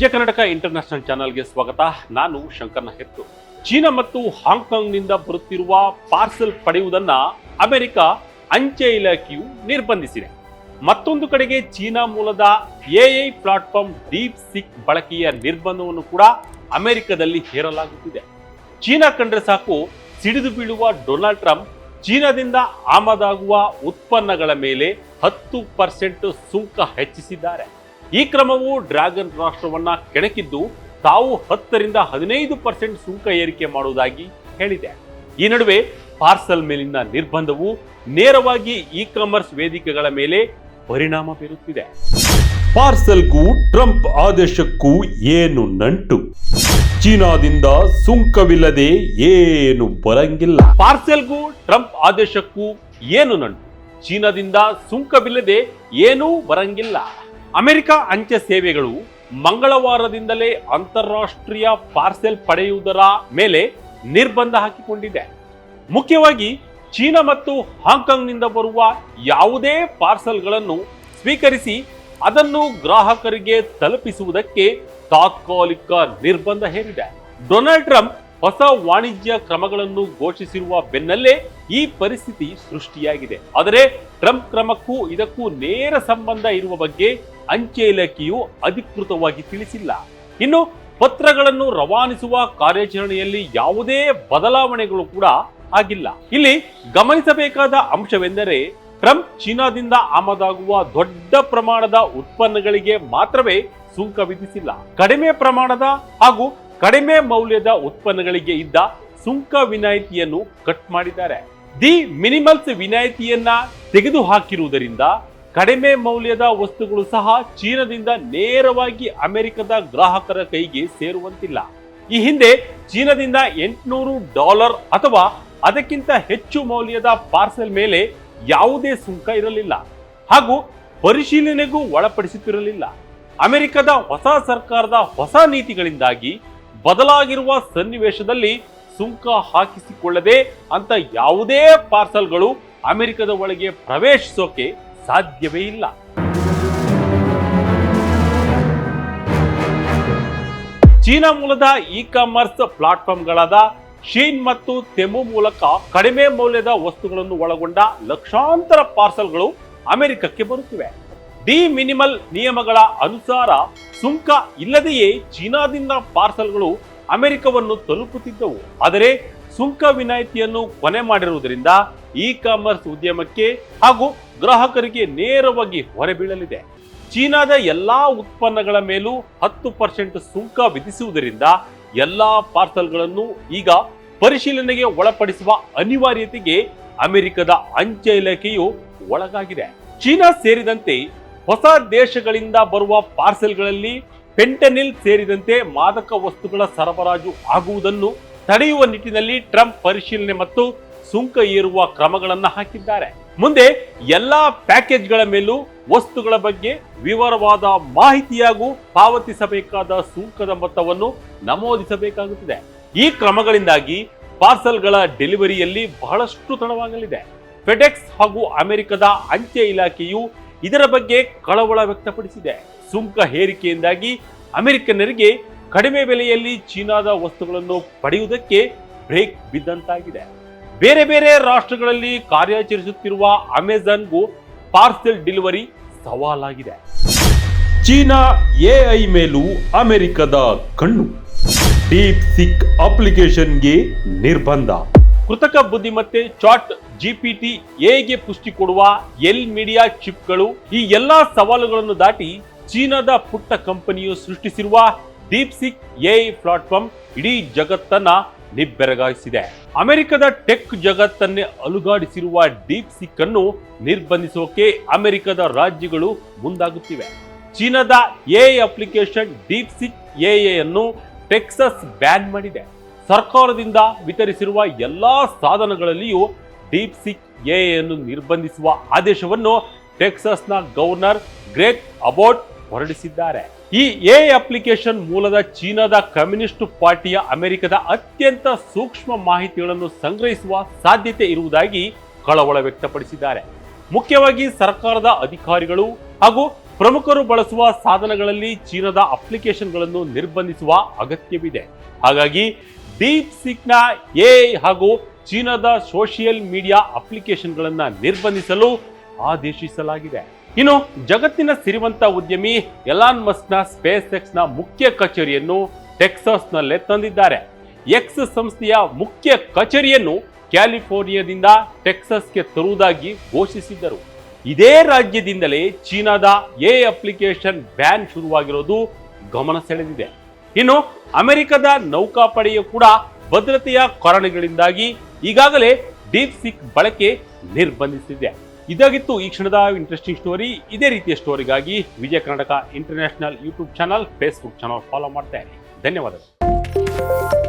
ವಿಜಯ Karnataka international ಚಾನಲ್ಗೆ ಸ್ವಾಗತ. ನಾನು ಶಂಕರ್ನ ಹೆತ್ತು ಚೀನಾ ಮತ್ತು ಹಾಂಗ್ಕಾಂಗ್ನಿಂದ ಬರುತ್ತಿರುವ ಪಾರ್ಸೆಲ್ ಪಡೆಯುವುದನ್ನ ಅಮೆರಿಕ ಅಂಚೆ ಇಲಾಖೆಯು ನಿರ್ಬಂಧಿಸಿದೆ. ಮತ್ತೊಂದು ಕಡೆಗೆ ಚೀನಾ ಮೂಲದ ಎಐ ಪ್ಲಾಟ್ಫಾರ್ಮ್ ಡೀಪ್ ಸಿಕ್ ಬಳಕೆಯ ನಿರ್ಬಂಧವನ್ನು ಕೂಡ ಅಮೆರಿಕದಲ್ಲಿ ಹೇರಲಾಗುತ್ತಿದೆ. ಚೀನಾ ಕಂಡ್ರೆ ಸಾಕು, ಸಿಡಿದು ಬೀಳುವ ಡೊನಾಲ್ಡ್ ಟ್ರಂಪ್ ಚೀನಾದಿಂದ ಆಮದಾಗುವ ಉತ್ಪನ್ನಗಳ ಮೇಲೆ ಹತ್ತು ಪರ್ಸೆಂಟ್ ಸುಂಕ ಹೆಚ್ಚಿಸಿದ್ದಾರೆ. ಈ ಕ್ರಮವು ಡ್ರ್ಯಾಗನ್ ರಾಷ್ಟ್ರವನ್ನ ಕೆಣಕಿದ್ದು ತಾವು ಹತ್ತರಿಂದ ಹದಿನೈದು ಪರ್ಸೆಂಟ್ ಸುಂಕ ಏರಿಕೆ ಮಾಡುವುದಾಗಿ ಹೇಳಿದೆ. ಈ ನಡುವೆ ಪಾರ್ಸಲ್ ಮೇಲಿನ ನಿರ್ಬಂಧವು ನೇರವಾಗಿ ಇ ಕಾಮರ್ಸ್ ವೇದಿಕೆಗಳ ಮೇಲೆ ಪರಿಣಾಮ ಬೀರುತ್ತಿದೆ. ಪಾರ್ಸಲ್ಗೂ ಟ್ರಂಪ್ ಆದೇಶಕ್ಕೂ ಏನು ನಂಟು? ಚೀನಾದಿಂದ ಸುಂಕವಿಲ್ಲದೆ ಏನು ಬರಂಗಿಲ್ಲ? ಪಾರ್ಸೆಲ್ಗೂ ಟ್ರಂಪ್ ಆದೇಶಕ್ಕೂ ಏನು ನಂಟು? ಚೀನಾದಿಂದ ಸುಂಕವಿಲ್ಲದೆ ಏನೂ ಬರಂಗಿಲ್ಲ. ಅಮೆರಿಕ ಅಂಚೆ ಸೇವೆಗಳು ಮಂಗಳವಾರದಿಂದಲೇ ಅಂತಾರಾಷ್ಟ್ರೀಯ ಪಾರ್ಸೆಲ್ ಪಡೆಯುವುದರ ಮೇಲೆ ನಿರ್ಬಂಧ ಹಾಕಿಕೊಂಡಿದೆ. ಮುಖ್ಯವಾಗಿ ಚೀನಾ ಮತ್ತು ಹಾಂಗ್ಕಾಂಗ್ನಿಂದ ಬರುವ ಯಾವುದೇ ಪಾರ್ಸೆಲ್ಗಳನ್ನು ಸ್ವೀಕರಿಸಿ ಅದನ್ನು ಗ್ರಾಹಕರಿಗೆ ತಲುಪಿಸುವುದಕ್ಕೆ ತಾತ್ಕಾಲಿಕ ನಿರ್ಬಂಧ ಹೇರಿದೆ. ಡೊನಾಲ್ಡ್ ಟ್ರಂಪ್ ಹೊಸ ವಾಣಿಜ್ಯ ಕ್ರಮಗಳನ್ನು ಘೋಷಿಸಿರುವ ಬೆನ್ನಲ್ಲೇ ಈ ಪರಿಸ್ಥಿತಿ ಸೃಷ್ಟಿಯಾಗಿದೆ. ಆದರೆ ಟ್ರಂಪ್ ಕ್ರಮಕ್ಕೂ ಇದಕ್ಕೂ ನೇರ ಸಂಬಂಧ ಇರುವ ಬಗ್ಗೆ ಅಂಚೆ ಇಲಾಖೆಯು ಅಧಿಕೃತವಾಗಿ ತಿಳಿಸಿಲ್ಲ. ಇನ್ನು ಪತ್ರಗಳನ್ನು ರವಾನಿಸುವ ಕಾರ್ಯಾಚರಣೆಯಲ್ಲಿ ಯಾವುದೇ ಬದಲಾವಣೆಗಳು ಕೂಡ ಆಗಿಲ್ಲ. ಇಲ್ಲಿ ಗಮನಿಸಬೇಕಾದ ಅಂಶವೆಂದರೆ ಟ್ರಂಪ್ ಚೀನಾದಿಂದ ಆಮದಾಗುವ ದೊಡ್ಡ ಪ್ರಮಾಣದ ಉತ್ಪನ್ನಗಳಿಗೆ ಮಾತ್ರವೇ ಸುಂಕ ವಿಧಿಸಿಲ್ಲ. ಕಡಿಮೆ ಪ್ರಮಾಣದ ಹಾಗೂ ಕಡಿಮೆ ಮೌಲ್ಯದ ಉತ್ಪನ್ನಗಳಿಗೆ ಇದ್ದ ಸುಂಕ ವಿನಾಯಿತಿಯನ್ನು ಕಟ್ ಮಾಡಿದ್ದಾರೆ. ದಿ ಮಿನಿಮಲ್ಸ್ ವಿನಾಯಿತಿಯನ್ನ ತೆಗೆದು ಹಾಕಿರುವುದರಿಂದ ಕಡಿಮೆ ಮೌಲ್ಯದ ವಸ್ತುಗಳು ಸಹ ಚೀನಾದಿಂದ ನೇರವಾಗಿ ಅಮೆರಿಕದ ಗ್ರಾಹಕರ ಕೈಗೆ ಸೇರುವಂತಿಲ್ಲ. ಈ ಹಿಂದೆ ಚೀನಾದಿಂದ ಎಂಟುನೂರು ಡಾಲರ್ ಅಥವಾ ಅದಕ್ಕಿಂತ ಹೆಚ್ಚು ಮೌಲ್ಯದ ಪಾರ್ಸೆಲ್ ಮೇಲೆ ಯಾವುದೇ ಸುಂಕ ಇರಲಿಲ್ಲ. ಹಾಗೂ ಪರಿಶೀಲನೆಗೂ ಒಳಪಡಿಸುತ್ತಿರಲಿಲ್ಲ. ಅಮೆರಿಕದ ಹೊಸ ಸರ್ಕಾರದ ಹೊಸ ನೀತಿಗಳಿಂದಾಗಿ ಬದಲಾಗಿರುವ ಸನ್ನಿವೇಶದಲ್ಲಿ ಸುಂಕ ಹಾಕಿಸಿಕೊಳ್ಳದೆ ಅಂತ ಯಾವುದೇ ಪಾರ್ಸಲ್ಗಳು ಅಮೆರಿಕದ ಒಳಗೆ ಪ್ರವೇಶಿಸೋಕೆ ಸಾಧ್ಯವೇ ಇಲ್ಲ. ಚೀನಾ ಮೂಲದ ಇ ಕಾಮರ್ಸ್ ಪ್ಲಾಟ್ಫಾರ್ಮ್ಗಳಾದ ಶೀನ್ ಮತ್ತು ತೆಮು ಮೂಲಕ ಕಡಿಮೆ ಮೌಲ್ಯದ ವಸ್ತುಗಳನ್ನು ಒಳಗೊಂಡ ಲಕ್ಷಾಂತರ ಪಾರ್ಸಲ್ಗಳು ಅಮೆರಿಕಕ್ಕೆ ಬರುತ್ತಿವೆ. ಡಿ ಮಿನಿಮಲ್ ನಿಯಮಗಳ ಅನುಸಾರ ಸುಂಕ ಇಲ್ಲದೆಯೇ ಚೀನಾದಿಂದ ಪಾರ್ಸಲ್ಗಳು ಅಮೆರಿಕವನ್ನು ತಲುಪುತ್ತಿದ್ದವು. ಆದರೆ ಸುಂಕ ವಿನಾಯಿತಿಯನ್ನು ಕೊನೆ ಮಾಡಿರುವುದರಿಂದ ಇ ಕಾಮರ್ಸ್ ಉದ್ಯಮಕ್ಕೆ ಹಾಗೂ ಗ್ರಾಹಕರಿಗೆ ನೇರವಾಗಿ ಹೊರಬೀಳಲಿದೆ. ಚೀನಾದ ಎಲ್ಲಾ ಉತ್ಪನ್ನಗಳ ಮೇಲೂ ಹತ್ತು ಪರ್ಸೆಂಟ್ ಸುಂಕ ವಿಧಿಸುವುದರಿಂದ ಎಲ್ಲಾ ಪಾರ್ಸಲ್ಗಳನ್ನು ಈಗ ಪರಿಶೀಲನೆಗೆ ಒಳಪಡಿಸುವ ಅನಿವಾರ್ಯತೆಗೆ ಅಮೆರಿಕದ ಅಂಚೆ ಇಲಾಖೆಯು ಒಳಗಾಗಿದೆ. ಚೀನಾ ಸೇರಿದಂತೆ ಹೊಸ ದೇಶಗಳಿಂದ ಬರುವ ಪಾರ್ಸೆಲ್ಗಳಲ್ಲಿ ಪೆಂಟನಿಲ್ ಸೇರಿದಂತೆ ಮಾದಕ ವಸ್ತುಗಳ ಸರಬರಾಜು ಆಗುವುದನ್ನು ತಡೆಯುವ ನಿಟ್ಟಿನಲ್ಲಿ ಟ್ರಂಪ್ ಪರಿಶೀಲನೆ ಮತ್ತು ಸುಂಕ ಏರುವ ಕ್ರಮಗಳನ್ನು ಹಾಕಿದ್ದಾರೆ. ಮುಂದೆ ಎಲ್ಲಾ ಪ್ಯಾಕೇಜ್ಗಳ ಮೇಲೂ ವಸ್ತುಗಳ ಬಗ್ಗೆ ವಿವರವಾದ ಮಾಹಿತಿಯಾಗೂ ಪಾವತಿಸಬೇಕಾದ ಸುಂಕದ ಮೊತ್ತವನ್ನು ನಮೂದಿಸಬೇಕಾಗುತ್ತದೆ. ಈ ಕ್ರಮಗಳಿಂದಾಗಿ ಪಾರ್ಸಲ್ಗಳ ಡೆಲಿವರಿಯಲ್ಲಿ ಬಹಳಷ್ಟು ತಡವಾಗಲಿದೆ. ಫೆಡೆಕ್ಸ್ ಹಾಗೂ ಅಮೆರಿಕದ ಅಂಚೆ ಇಲಾಖೆಯು ಇದರ ಬಗ್ಗೆ ಕಳವಳ ವ್ಯಕ್ತಪಡಿಸಿದೆ. ಸುಂಕ ಹೇರಿಕೆಯಿಂದಾಗಿ ಅಮೆರಿಕನ್ನರಿಗೆ ಕಡಿಮೆ ಬೆಲೆಯಲ್ಲಿ ಚೀನಾದ ವಸ್ತುಗಳನ್ನು ಪಡೆಯುವುದಕ್ಕೆ ಬ್ರೇಕ್ ಬಿದ್ದಂತಾಗಿದೆ. ಬೇರೆ ಬೇರೆ ರಾಷ್ಟ್ರಗಳಲ್ಲಿ ಕಾರ್ಯಾಚರಿಸುತ್ತಿರುವ ಅಮೆಜಾನ್ಗೂ ಪಾರ್ಸೆಲ್ ಡೆಲಿವರಿ ಸವಾಲಾಗಿದೆ. ಚೀನಾ ಎಐ ಮೇಲೂ ಅಮೆರಿಕದ ಕಣ್ಣು. ಡೀಪ್ ಸಿಕ್ ಅಪ್ಲಿಕೇಶನ್ಗೆ ನಿರ್ಬಂಧ. ಕೃತಕ ಬುದ್ಧಿಮತ್ತೆ ಚಾಟ್ ಜಿಪಿಟಿ ಎಗೆ ಪುಷ್ಟಿ ಕೊಡುವ ಎಲ್ ಮೀಡಿಯಾ ಚಿಪ್ಗಳು, ಈ ಎಲ್ಲಾ ಸವಾಲುಗಳನ್ನು ದಾಟಿ ಚೀನಾದ ಪುಟ್ಟ ಕಂಪನಿಯು ಸೃಷ್ಟಿಸಿರುವ ಡೀಪ್ ಸಿಕ್ ಎಐ ಪ್ಲಾಟ್ಫಾರ್ಮ್ ಇಡೀ ಜಗತ್ತನ್ನ ನಿಬ್ಬೆರಗಾಯಿಸಿದೆ. ಅಮೆರಿಕದ ಟೆಕ್ ಜಗತ್ತನ್ನೇ ಅಲುಗಾಡಿಸಿರುವ ಡೀಪ್ ಸಿಕ್ ಅನ್ನು ನಿರ್ಬಂಧಿಸೋಕೆ ಅಮೆರಿಕದ ರಾಜ್ಯಗಳು ಮುಂದಾಗುತ್ತಿವೆ. ಚೀನಾದ AI application DeepSeek AI ಅನ್ನು ಟೆಕ್ಸಸ್ ಬ್ಯಾನ್ ಮಾಡಿದೆ. ಸರ್ಕಾರದಿಂದ ವಿತರಿಸಿರುವ ಎಲ್ಲ ಸಾಧನಗಳಲ್ಲಿಯೂ ಡೀಪ್ ಸಿಕ್ ಎಯನ್ನು ನಿರ್ಬಂಧಿಸುವ ಆದೇಶವನ್ನು ಟೆಕ್ಸಸ್ನ ಗವರ್ನರ್ ಗ್ರೇಗ್ ಅಬೋಟ್ ಹೊರಡಿಸಿದ್ದಾರೆ. ಈ ಎ ಅಪ್ಲಿಕೇಶನ್ ಮೂಲದ ಚೀನಾದ ಕಮ್ಯುನಿಸ್ಟ್ ಪಾರ್ಟಿಯ ಅಮೆರಿಕದ ಅತ್ಯಂತ ಸೂಕ್ಷ್ಮ ಮಾಹಿತಿಗಳನ್ನು ಸಂಗ್ರಹಿಸುವ ಸಾಧ್ಯತೆ ಇರುವುದಾಗಿ ಕಳವಳ ವ್ಯಕ್ತಪಡಿಸಿದ್ದಾರೆ. ಮುಖ್ಯವಾಗಿ ಸರ್ಕಾರದ ಅಧಿಕಾರಿಗಳು ಹಾಗೂ ಪ್ರಮುಖರು ಬಳಸುವ ಸಾಧನಗಳಲ್ಲಿ ಚೀನಾದ ಅಪ್ಲಿಕೇಶನ್ಗಳನ್ನು ನಿರ್ಬಂಧಿಸುವ ಅಗತ್ಯವಿದೆ. ಹಾಗಾಗಿ ಡೀಪ್ ಸಿಕ್ನ ಎ ಹಾಗೂ ಚೀನಾದ ಸೋಷಿಯಲ್ ಮೀಡಿಯಾ ಅಪ್ಲಿಕೇಶನ್ಗಳನ್ನು ನಿರ್ಬಂಧಿಸಲು ಆದೇಶಿಸಲಾಗಿದೆ. ಇನ್ನು ಜಗತ್ತಿನ ಸಿರಿವಂತ ಉದ್ಯಮಿ ಎಲಾನ್ ಮಸ್ಕ್ನ ಸ್ಪೇಸ್ ಎಕ್ಸ್ನ ಮುಖ್ಯ ಕಚೇರಿಯನ್ನು ಟೆಕ್ಸಾಸ್ನಲ್ಲೇ ತಂದಿದ್ದಾರೆ. ಎಕ್ಸ್ ಸಂಸ್ಥೆಯ ಮುಖ್ಯ ಕಚೇರಿಯನ್ನು ಕ್ಯಾಲಿಫೋರ್ನಿಯಾದಿಂದ ಟೆಕ್ಸಸ್ಗೆ ತರುವುದಾಗಿ ಘೋಷಿಸಿದ್ದರು. ಇದೇ ರಾಜ್ಯದಿಂದಲೇ ಚೀನಾದ ಎ ಅಪ್ಲಿಕೇಶನ್ ಬ್ಯಾನ್ ಶುರುವಾಗಿರೋದು ಗಮನ ಸೆಳೆದಿದೆ. ಇನ್ನು ಅಮೆರಿಕದ ನೌಕಾಪಡೆಯು ಕೂಡ ಭದ್ರತೆಯ ಕಾರಣಗಳಿಂದಾಗಿ ಈಗಾಗಲೇ ಡೀಪ್ ಸಿಕ್ ಬಳಕೆ ನಿರ್ಬಂಧಿಸಿದೆ. ಇದಾಗಿತ್ತು ಈ ಕ್ಷಣದ ಇಂಟ್ರೆಸ್ಟಿಂಗ್ ಸ್ಟೋರಿ ಇದೇ ರೀತಿಯ ಸ್ಟೋರಿಗಾಗಿ Vijaya Karnataka international YouTube channel Facebook channel follow ಮಾಡ್ತಾ ಇರಿ. ಧನ್ಯವಾದಗಳು.